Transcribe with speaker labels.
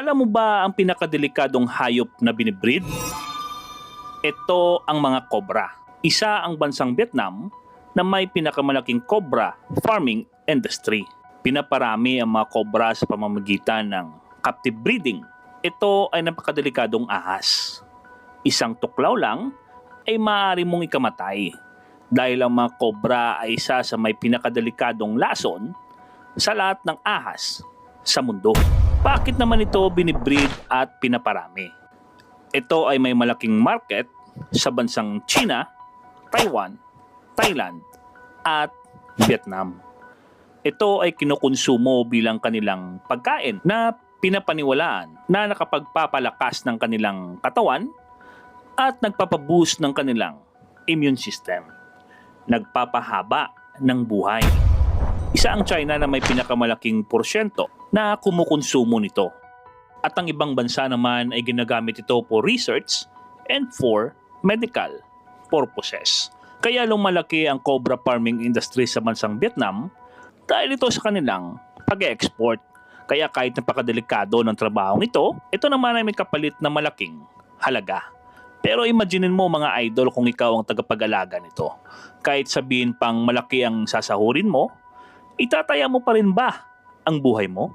Speaker 1: Alam mo ba ang pinakadelikadong hayop na binibreed? Ito ang mga cobra. Isa ang bansang Vietnam na may pinakamalaking cobra farming industry. Pinaparami ang mga cobra sa pamamagitan ng captive breeding. Ito ay napakadelikadong ahas. Isang tuklaw lang ay maaari mong ikamatay dahil ang mga cobra ay isa sa may pinakadelikadong lason sa lahat ng ahas sa mundo. Bakit naman ito binibreed at pinaparami? Ito ay may malaking market sa bansang China, Taiwan, Thailand, at Vietnam. Ito ay kinukonsumo bilang kanilang pagkain na pinapaniwalaan na nakapagpapalakas ng kanilang katawan at nagpapaboost ng kanilang immune system. Nagpapahaba ng buhay. Isa ang China na may pinakamalaking porsyento na kumukonsumo nito. At ang ibang bansa naman ay ginagamit ito for research and for medical purposes. Kaya lumalaki ang cobra farming industry sa bansang Vietnam dahil ito sa kanilang pag-export. Kaya kahit napakadelikado ng trabaho ito, ito naman ay may kapalit na malaking halaga. Pero imaginein mo mga idol kung ikaw ang tagapag-alaga nito. Kahit sabihin pang malaki ang sasahurin mo, itataya mo pa rin ba ang buhay mo?